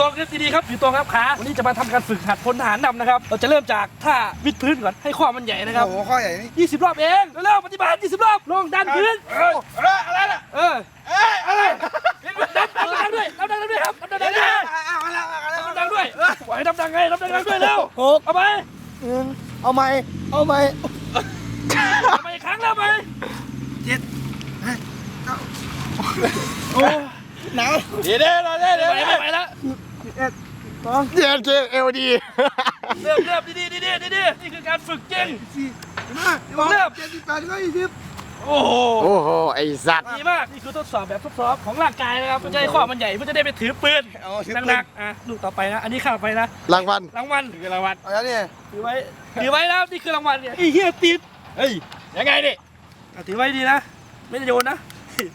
ตรงครับดีๆครับอยู่ตรงครับขาวันนี้จะมาทำการฝึกหัดพลทหารนำนะครับ เราจะเริ่มจากท่าวิดพื้นก่อนให้ข้อมันใหญ่นะครับ โอ้โหข้อใหญ่นี่20 รอบเองเร็วๆปฏิบัติ20 รอบ ลงดันพื้น เอ้ยเอ้ยอะไรล่ะเออเอ้ยอะไรดันดังด้วยดันดังด้วยครับดันดังด้วยเอาเอาเอาเอาเอาดันดังด้วยไหวดันดังไงดันดังด้วยเร็วหกเอาไปหนึ่งเอาไหมเอาไหมเอาไปอีกครั้งแล้วไปโอ้ หนาวเดี๋ยวเดี๋ยวเดี๋ยวเดี๋ยวไปไม่ไหวแล้วสองเจนเจเอลดีเริ่มเริ่มดีๆดีๆดีๆนี่คือการฝึกจริงห้าเริ่มเจ็ดสิบแปดร้อยยี่สิบโอ้โหโอ้โหไอสัตว์ดีมากนี่คือทดสอบแบบทดสอบของร่างกายนะครับเพื่อจะให้ข้อมันใหญ่เพื่อจะได้ไปถือปืนเอาถือหปืนันกๆอะลูกต่อไปนะอันนี้ข้ามไปนะรางวัลรางวัลคือรางวัลเอาแล้วเนี่ยถือไว้ถือไว้นะครับนี่คือรางวัลเนี่ยไอ้เหี้ยติดเฮ้ยยังไงดิอะถือไว้ดีนะไม่ได้โยนนะ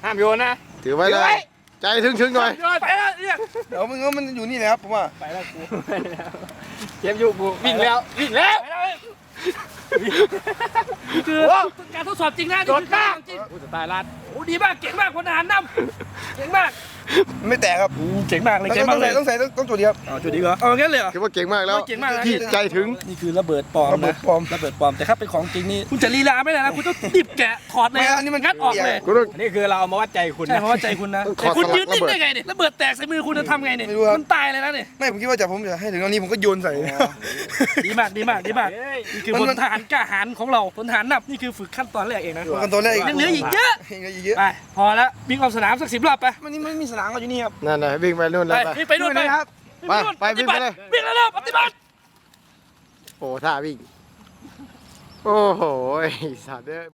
ห้ามโยนนะถือไว้เลย ใจถึงถึงๆหน่อย ไปแล้วเนี่ยเดี๋ยวมึงว่ามันอยู่นี่แหละครับผมว่าไปแล้วกูเกมอยู่กูวิ่งแล้ววิ่งแล้วไปแล้วเว้ยนี่คือการทดสอบจริงนะนี่คือการทดสอบจริงกูจะตายลัด โอ้ดีมากเก่งมากพลทหารนำเก่งมากไม่แตกครับเก่งมากเลยต้เก่งอมางกเลใส่ยต้องใส่ต้องต้องจุดเดียวเอาจุดดีกว่าเอางั้นเลยเหรอถือว่าเก่งมากแล้วเก่งมากนะ ที่ใจถึง นี่คือระเบิดปลอมระเบินะดปลอมระเบิดปลอมแต่ถ้าเป็นของจริงนี่คุณจะลีลาไม่ได้นะคุณต้องดิบแกะถอดเลยไม่อันนี้มัน งัดออกเลยกูต้องนี่คือเราเอามาวัดใจคุณใช่เพราะว่าใจคุณนะต้องถแต่อดคุณสลักยืนนิ่งระเบิด ได้ไงเนี่ยระเบิดแตกใส่มือคุณจะทำไงเนี่ยไม่รู้ครับมันตายเลยนะเนี่ยไม่ผมคิดว่าจะผมจะให้ถึงตอนนี้ผมก็โยนใส่ ดีมากดีมากดีมากนี่คือมันพมัน ลทหารกล้าหาญของเราพลทหารนับนี่คือฝึกขั้นตอนแรกเองนะกันตัวแรกอีกยังเหลืออีกเยอะ ยังเหลืออีกเยอะไปพอแล้ววิ่งออกสนามสักสิบรอบไปมันนี่มันมีสนามก็อยู่นี่ครับนั่นนะวิ่งไปนู่นไปแล้วไปวิ่งไปนู่นไปครับวิ่งนู่นไปไปวิ่งไปเลยวิ่งแล้วเริ่มปฏิบัติโอ้ท่าวิ่ง โอ้โหไอสัตว์เอ้ย